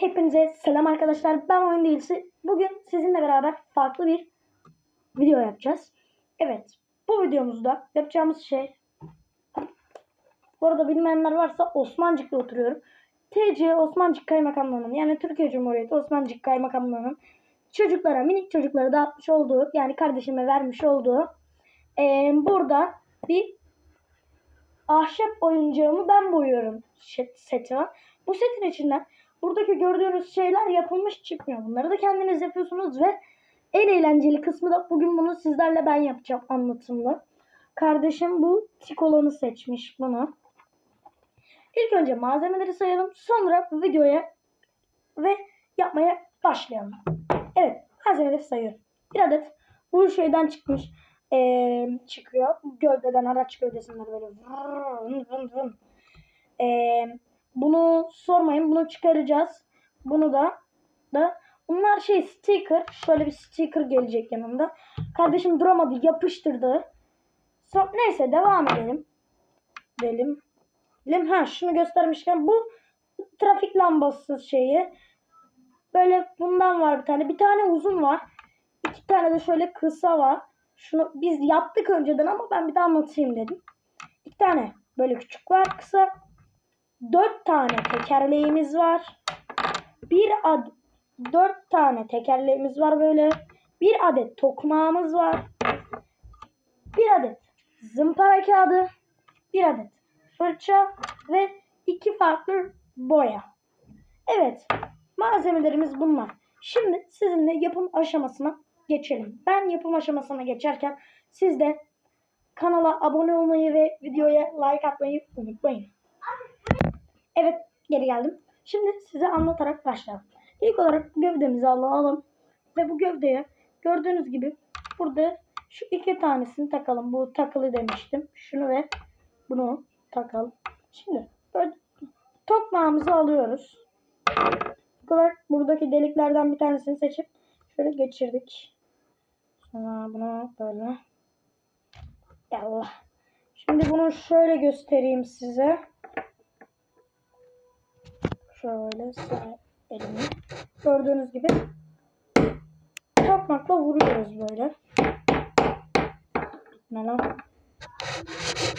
Hepinize selam arkadaşlar. Ben Oyun Değilsi. Bugün sizinle beraber farklı bir video yapacağız. Evet. Bu videomuzda yapacağımız şey bu arada bilmeyenler varsa Osmancık'ta oturuyorum. TC Osmancık Kaymakamlığı'nın yani Türkiye Cumhuriyeti Osmancık Kaymakamlığı'nın çocuklara, minik çocuklara dağıtmış olduğu yani kardeşime vermiş olduğu eee, burada bir ahşap oyuncağımı ben boyuyorum seti var. Bu setin içinden buradaki gördüğünüz şeyler yapılmış çıkmıyor. Bunları da kendiniz yapıyorsunuz ve en eğlenceli kısmı da bugün bunu sizlerle ben yapacağım anlatımlı. Kardeşim bu tik olanı seçmiş bunu. İlk önce malzemeleri sayalım. Sonra videoya ve yapmaya başlayalım. Evet malzemeleri sayıyorum. Bir adet bu şeyden çıkmış eee, çıkıyor. Gövdeden araç gövdesinden böyle vın vın vın. Eee, bunu sormayın. Bunu çıkaracağız. Bunu da da bunlar şey sticker. Şöyle bir sticker gelecek yanında. Kardeşim duramadı. Yapıştırdı. Son, neyse devam edelim. Edelim. Edelim. Ha şunu göstermişken bu trafik lambası şeyi. Böyle bundan var bir tane. Bir tane uzun var. İki tane de şöyle kısa var. Şunu biz yaptık önceden ama ben bir daha anlatayım dedim. İki tane böyle küçük var kısa. Dört tane tekerleğimiz var. Bir ad dört tane tekerleğimiz var böyle. Bir adet tokmağımız var. Bir adet zımpara kağıdı. Bir adet fırça ve iki farklı boya. Evet. Malzemelerimiz bunlar. Şimdi sizinle yapım aşamasına geçelim. Ben yapım aşamasına geçerken siz de kanala abone olmayı ve videoya like atmayı unutmayın. Evet geri geldim. Şimdi size anlatarak başlayalım. İlk olarak gövdemizi alalım. Ve bu gövdeye gördüğünüz gibi burada şu iki tanesini takalım. Bu takılı demiştim. Şunu ve bunu takalım. Şimdi böyle tokmağımızı alıyoruz. İlk olarak buradaki deliklerden bir tanesini seçip şöyle geçirdik. Sonra bunu böyle. Yallah. Şimdi bunu şöyle göstereyim size. Şöyle sağ elimi. Gördüğünüz gibi tokmakla vuruyoruz böyle. Ne lan?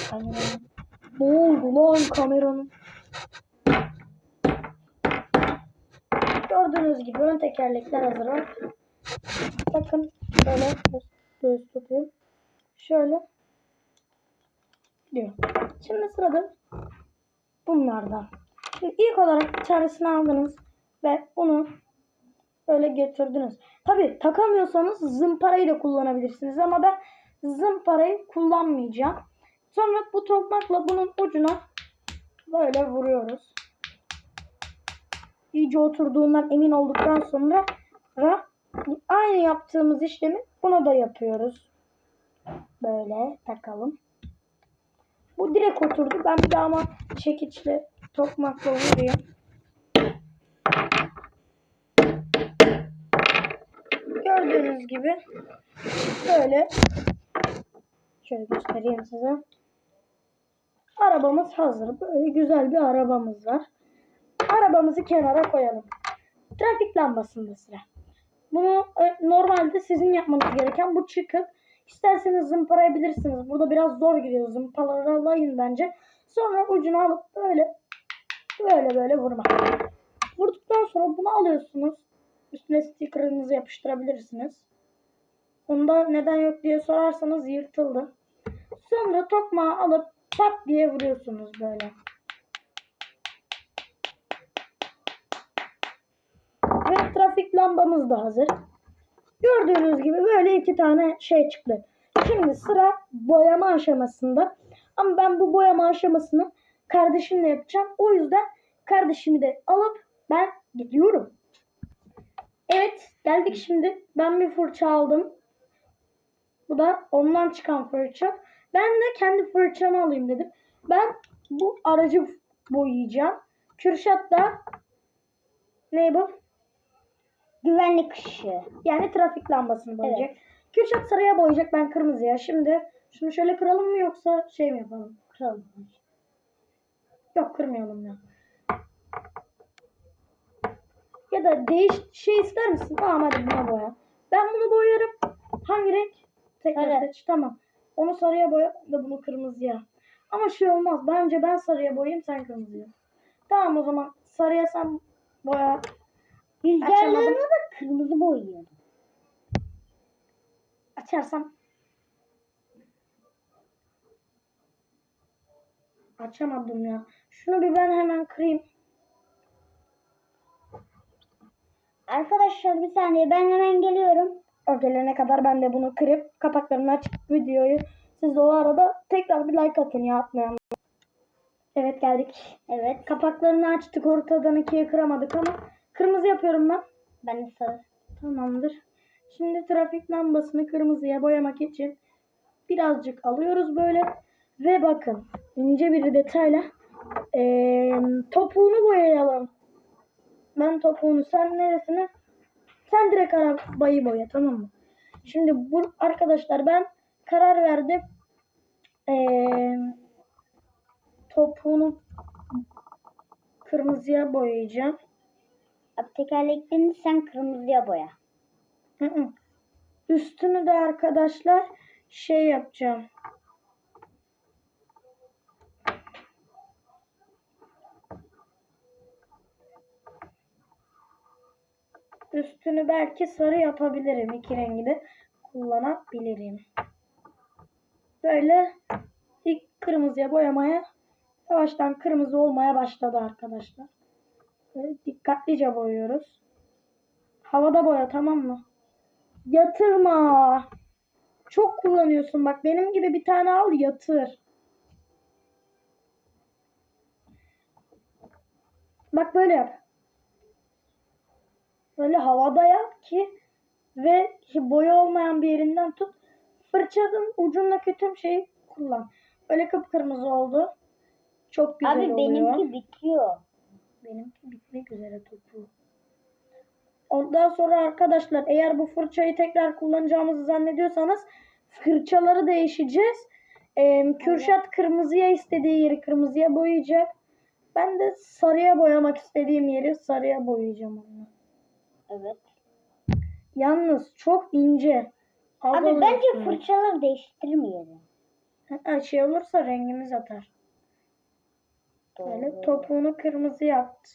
Kameranın. Ne oldu lan kameranın? Gördüğünüz gibi ön tekerlekler hazır. Bakın şöyle göz, tutayım. Şöyle gidiyor. Şimdi sırada bunlardan. Şimdi ilk olarak bir aldınız ve bunu böyle getirdiniz. Tabi takamıyorsanız zımparayı da kullanabilirsiniz ama ben zımparayı kullanmayacağım. Sonra bu tokmakla bunun ucuna böyle vuruyoruz. İyice oturduğundan emin olduktan sonra aynı yaptığımız işlemi buna da yapıyoruz. Böyle takalım. Bu direkt oturdu. Ben bir daha ama çekiçle tokmakla vurayım. Gördüğünüz gibi böyle şöyle göstereyim size. Arabamız hazır. Böyle güzel bir arabamız var. Arabamızı kenara koyalım. Trafik lambasında sıra. Bunu e, normalde sizin yapmanız gereken bu çıkıp isterseniz zımparayabilirsiniz. Burada biraz zor gidiyor. Zımparalayın bence. Sonra ucunu alıp böyle böyle böyle vurmak. Vurduktan sonra bunu alıyorsunuz. Üstüne sticker'ınızı yapıştırabilirsiniz. Onda neden yok diye sorarsanız yırtıldı. Sonra tokmağı alıp pat diye vuruyorsunuz böyle. Ve trafik lambamız da hazır. Gördüğünüz gibi böyle iki tane şey çıktı. Şimdi sıra boyama aşamasında. Ama ben bu boyama aşamasını kardeşimle yapacağım. O yüzden kardeşimi de alıp ben gidiyorum. Evet geldik şimdi. Ben bir fırça aldım. Bu da ondan çıkan fırça. Ben de kendi fırçamı alayım dedim. Ben bu aracı boyayacağım. Kürşat da ne bu? Güvenlik ışığı. Yani trafik lambasını boyayacak. Kürşat sarıya boyayacak ben kırmızıya. Şimdi şunu şöyle kıralım mı yoksa şey mi yapalım? Kıralım. Yok kırmayalım ya. Ya da değiş şey ister misin? Tamam hadi buna boya. Ben bunu boyarım. Hangi renk? Tekrar Sarı. seç. Tamam. Onu sarıya boya da bunu kırmızıya. Ama şey olmaz. Bence ben sarıya boyayayım sen kırmızıya. Tamam o zaman sarıya sen boya. Rüzgarlarını da kırmızı boyuyorum. Açarsam. Açamadım ya. Şunu bir ben hemen kırayım. Arkadaşlar bir saniye ben hemen geliyorum. O gelene kadar ben de bunu kırıp kapaklarını açıp videoyu siz o arada tekrar bir like atın ya atmayan. Evet geldik. Evet Kapaklarını açtık ortadan ikiye kıramadık ama kırmızı yapıyorum ben. ben de sarı. Tamamdır. Şimdi trafik lambasını kırmızıya boyamak için birazcık alıyoruz böyle ve bakın ince bir detayla eee, topuğunu boyayalım. Ben topuğunu sen neresine? Sen direkt arabayı boya tamam mı? Şimdi bu arkadaşlar ben karar verdim. Eee topuğunu kırmızıya boyayacağım. Abi tekerleklerini sen kırmızıya boya. Hı hı. Üstünü de arkadaşlar şey yapacağım. Üstünü belki sarı yapabilirim. İki rengi de kullanabilirim. Böyle ilk kırmızıya boyamaya yavaştan kırmızı olmaya başladı arkadaşlar. Böyle dikkatlice boyuyoruz. Havada boya tamam mı? Yatırma. Çok kullanıyorsun bak benim gibi bir tane al yatır. Bak böyle yap. Böyle havada yap ki ve boya olmayan bir yerinden tut. Fırçanın ucundaki tüm şeyi kullan. Böyle kıpkırmızı oldu. Çok güzel Abi oluyor. benimki bitiyor. Benimki bitmek üzere topu. Ondan sonra arkadaşlar eğer bu fırçayı tekrar kullanacağımızı zannediyorsanız fırçaları değişeceğiz. Ee, Kürşat kırmızıya istediği yeri kırmızıya boyayacak. Ben de sarıya boyamak istediğim yeri sarıya boyayacağım onu. Evet. Yalnız çok ince. Az Abi bence alıyorsun. fırçaları değiştirmeyelim. Ha, şey olursa rengimiz atar. Böyle Doğru. topuğunu kırmızı yaptı.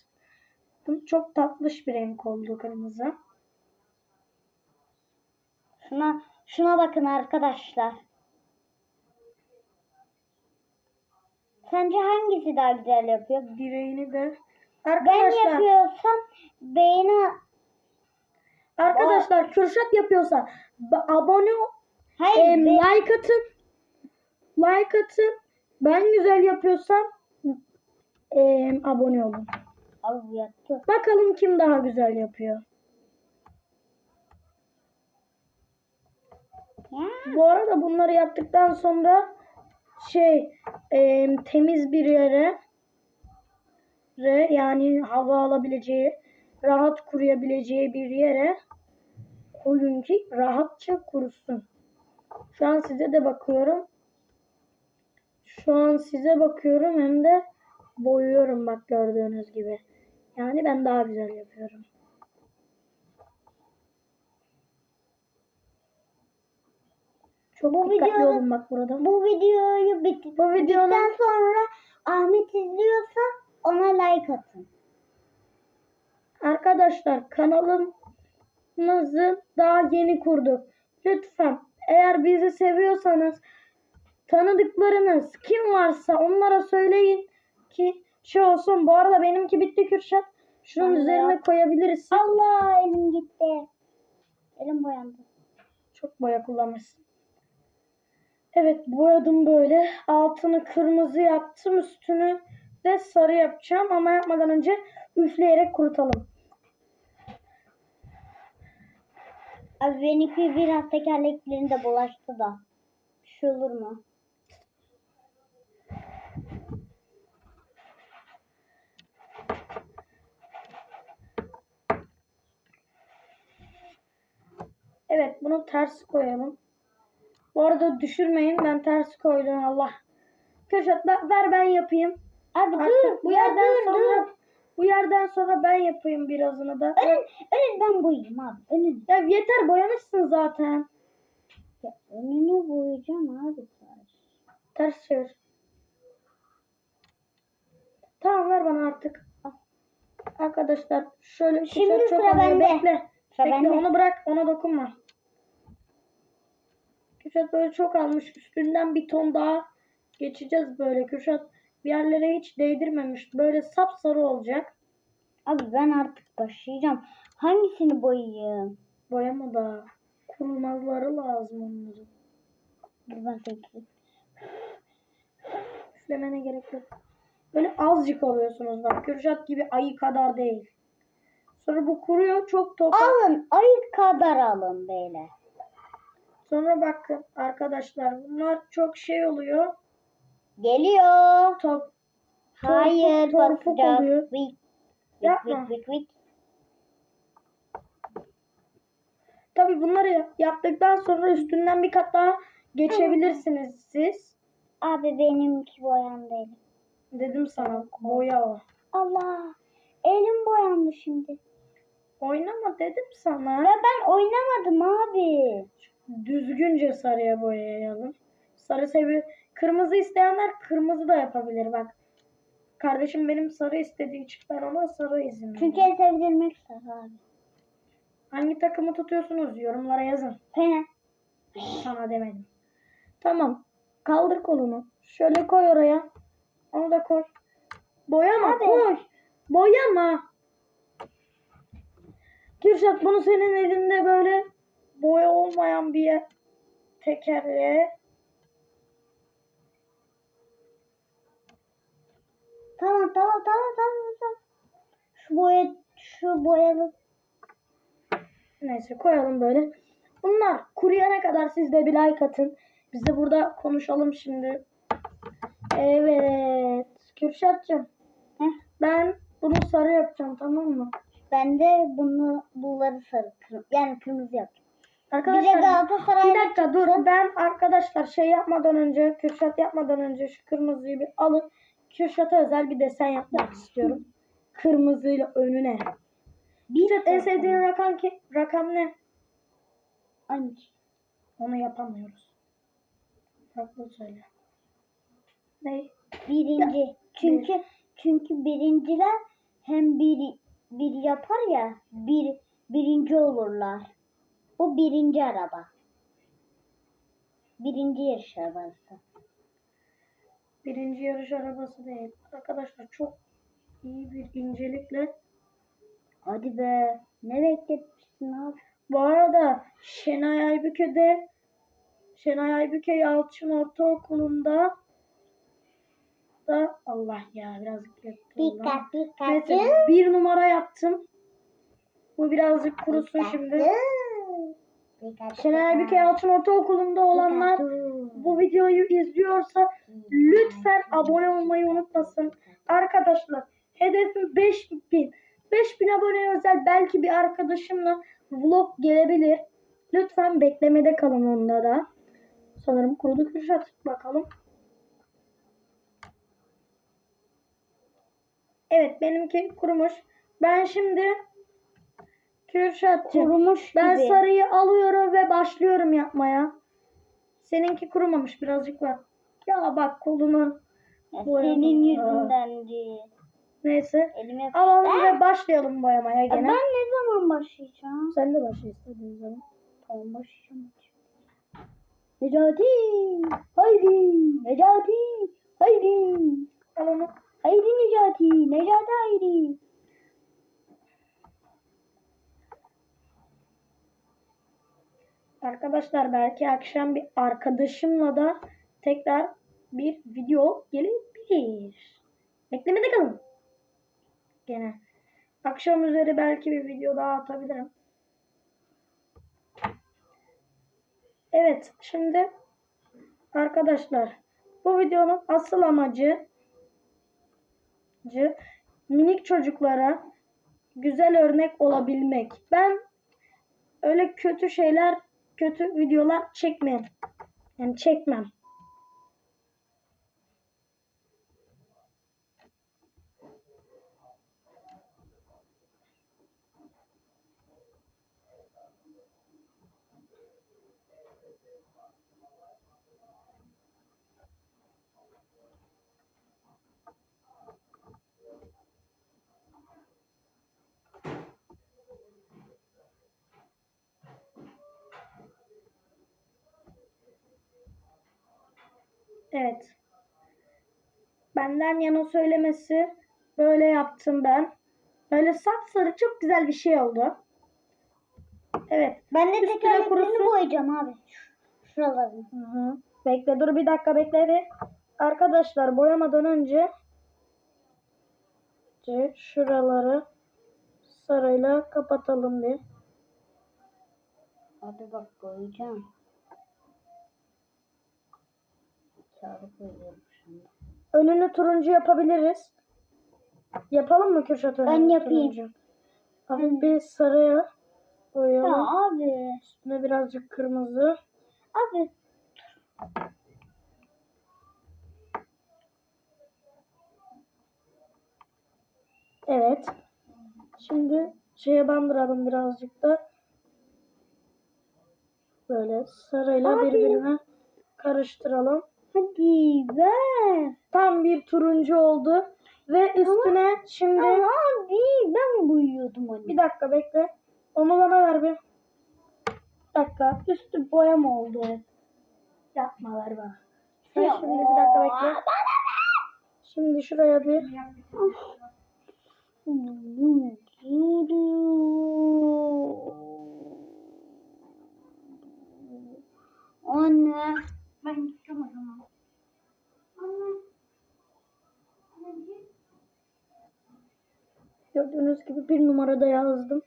Bu çok tatlış bir renk oldu kırmızı. Şuna şuna bakın arkadaşlar. Sence hangisi daha güzel yapıyor? Direğini de. Ben Arkadaşlar, yapıyorsam beğeni arkadaşlar Kürşat yapıyorsa abone ol- Hayır be- like atın. Like atın. Ben güzel yapıyorsam em, abone olun. Abi bu yattı. Bakalım kim daha güzel yapıyor. Ya. Bu arada bunları yaptıktan sonra şey em, temiz bir yere re, yani hava alabileceği, rahat kuruyabileceği bir yere koyun ki rahatça kurusun. Şu an size de bakıyorum. Şu an size bakıyorum hem de boyuyorum bak gördüğünüz gibi. Yani ben daha güzel yapıyorum. Çok Bu dikkatli videoda- olun bak burada. Bu videoyu bit Bu videonun- sonra Ahmet izliyorsa ona like atın. Arkadaşlar kanalımızı daha yeni kurduk. Lütfen eğer bizi seviyorsanız tanıdıklarınız kim varsa onlara söyleyin ki şey olsun. Bu arada benimki bitti Kürşat. Şunun Allah. üzerine koyabiliriz. Allah elim gitti. Elim boyandı. Çok boya kullanmışsın. Evet boyadım böyle. Altını kırmızı yaptım. Üstünü de sarı yapacağım. Ama yapmadan önce üfleyerek kurutalım. Abi benimki biraz tekerleklerinde bulaştı da. Bir şey olur mu? Evet bunu ters koyalım. Bu arada düşürmeyin. Ben ters koydum Allah. Kürşat ver ver ben yapayım. Abi Artık dur. bu yerden dur, sonra dur. Bu yerden sonra ben yapayım birazını da. Önün, önün ben boyayayım abi. Önün. Ya yeter boyamışsın zaten. Ya, önünü boyayacağım abi. Ters çevir. Tamam ver bana artık. Arkadaşlar şöyle Şimdi çok sıra bende. Bekle. Sıra Bekle bende. onu bırak ona dokunma. Kürşat böyle çok almış. Üstünden bir ton daha geçeceğiz böyle. Kürşat bir yerlere hiç değdirmemiş. Böyle sapsarı olacak. Abi ben artık başlayacağım. Hangisini boyayayım? Boyama da kurulmazları lazım onların. Dur ben seçeyim. Üflemene gerek yok. Böyle azıcık alıyorsunuz bak. Kürşat gibi ayı kadar değil. Sonra bu kuruyor çok toprak. Alın. Ayık kadar alın böyle. Sonra bakın arkadaşlar bunlar çok şey oluyor. Geliyor. Top, Hayır torpuk basacağız. oluyor. Vik. Vik vik vik vik. Tabii bunları yaptıktan sonra üstünden bir kat daha geçebilirsiniz siz. Abi benimki boyandı elim. Dedim sana boya o. Allah. Elim boyandı şimdi. Oynama dedim sana. Ya ben oynamadım abi. Düzgünce sarıya boyayalım. Sarı sevi kırmızı isteyenler kırmızı da yapabilir bak. Kardeşim benim sarı istediği için ben ona sarı izin verdim. Çünkü en sevdiğim renk sarı abi. Hangi takımı tutuyorsunuz yorumlara yazın. Fena. Sana demedim. Tamam. Kaldır kolunu. Şöyle koy oraya. Onu da koy. Boyama Abi. koy. Boyama. Kürşat bunu senin elinde böyle boya olmayan bir yer- tekerleğe Tamam tamam tamam tamam tamam. Şu boya şu boyalı neyse koyalım böyle. Bunlar kuruyana kadar siz de bir like atın. Biz de burada konuşalım şimdi. Evet. Kürşatcığım Heh. ben bunu sarı yapacağım tamam mı? Ben de bunu bunları sarı kır, yani kırmızı yapacağım. Arkadaşlar bir dakika dur ben arkadaşlar şey yapmadan önce Kürşat yapmadan önce şu kırmızıyı bir alın. Kürşat'a özel bir desen yapmak istiyorum. Kırmızıyla önüne. Kürşat en sevdiğin rakam ki rakam ne? Aynı. Onu yapamıyoruz. Farklı söyle. Ne? Birinci. Çünkü çünkü birinciler hem bir bir yapar ya bir birinci olurlar. Bu birinci araba. Birinci yarış arabası. Birinci yarış arabası değil. Arkadaşlar çok iyi bir incelikle. Hadi be. Ne bekletmişsin abi? Bu arada Şenay Aybüke'de Şenay Aybüke Yalçın Ortaokulu'nda da Allah ya birazcık. Dikkat Neyse dikkat. bir numara yaptım. Bu birazcık kurusun şimdi. Şenay Aybüke Yalçın Ortaokulu'nda olanlar bu videoyu izliyorsa lütfen abone olmayı unutmasın. Arkadaşlar hedefim 5000. 5000 aboneye özel belki bir arkadaşımla vlog gelebilir. Lütfen beklemede kalın onda da. Sanırım kurudu Kürşat. Bakalım. Evet benimki kurumuş. Ben şimdi Kürşat'cığım Kurumuş ben gibi. sarıyı alıyorum ve başlıyorum yapmaya. Seninki kurumamış birazcık var. Ya bak kolunu. Ya. Senin yüzündendi. Neyse. Elime Alalım Ah! ve başlayalım boyamaya Ya gene. Ben ne zaman başlayacağım? Sen de başla istediğin zaman. Tamam başlayacağım. Necati! Haydi! Necati! Haydi! Onu. Haydi Necati! Necati haydi! Arkadaşlar belki akşam bir arkadaşımla da tekrar bir video gelebilir. Beklemede kalın. Gene. Akşam üzeri belki bir video daha atabilirim. Evet şimdi arkadaşlar bu videonun asıl amacı minik çocuklara güzel örnek olabilmek. Ben öyle kötü şeyler, kötü videolar çekmem. Yani çekmem. Evet. Benden yana söylemesi böyle yaptım ben. Böyle sapsarı çok güzel bir şey oldu. Evet. Ben de tekerleklerini kurusun. boyayacağım abi. Şuralarını. Hı hı. Bekle dur bir dakika bekle bir. Arkadaşlar boyamadan önce önce şuraları sarıyla kapatalım bir. Abi bak boyayacağım. Kağıdı şimdi. Önünü turuncu yapabiliriz. Yapalım mı Kürşat önünü Ben yapayım. turuncu? Hafif bir sarıya boyayalım. Ya abi. Üstüne birazcık kırmızı. Abi. Evet. Şimdi şeye bandıralım birazcık da. Böyle sarıyla Abi. birbirine karıştıralım. Hadi ver. Tam bir turuncu oldu. Ve üstüne şimdi Ama abi ben boyuyordum onu. bir dakika bekle. Onu bana ver bir. Bir dakika. Üstü boya mı oldu? Yapma ver bana. Sen Ya, şimdi bir dakika bekle. bana Şimdi şuraya bir Anne. ben gideceğim o zaman. Gördüğünüz gibi bir numarada yazdım.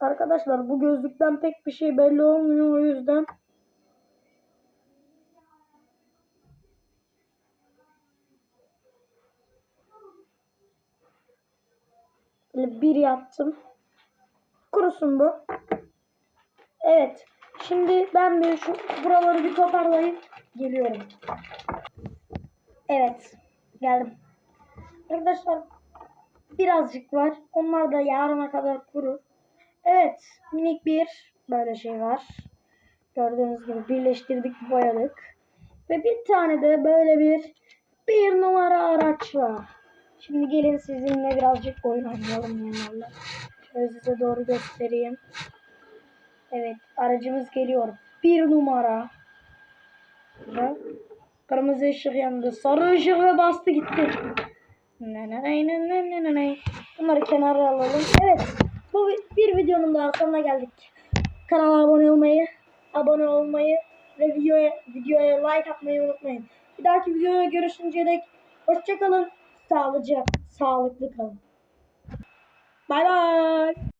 Arkadaşlar bu gözlükten pek bir şey belli olmuyor o yüzden. Böyle bir yaptım. Kurusun bu. Evet. Şimdi ben bir şu buraları bir toparlayıp geliyorum. Evet. Geldim. Arkadaşlar birazcık var. Onlar da yarına kadar kurur. Evet. Minik bir böyle şey var. Gördüğünüz gibi birleştirdik, boyadık. Ve bir tane de böyle bir bir numara araç var. Şimdi gelin sizinle birazcık oyun oynayalım yanlarla. Şöyle size doğru göstereyim. Evet aracımız geliyor. Bir numara. Kırmızı ışık yandı. Sarı ışık ve bastı gitti. Bunları kenara alalım. Evet. Bu bir videonun daha sonuna geldik. Kanala abone olmayı, abone olmayı ve videoya, videoya like atmayı unutmayın. Bir dahaki videoya görüşünceye dek hoşçakalın. Sağlıcakla, sağlıklı kalın. Bay bay.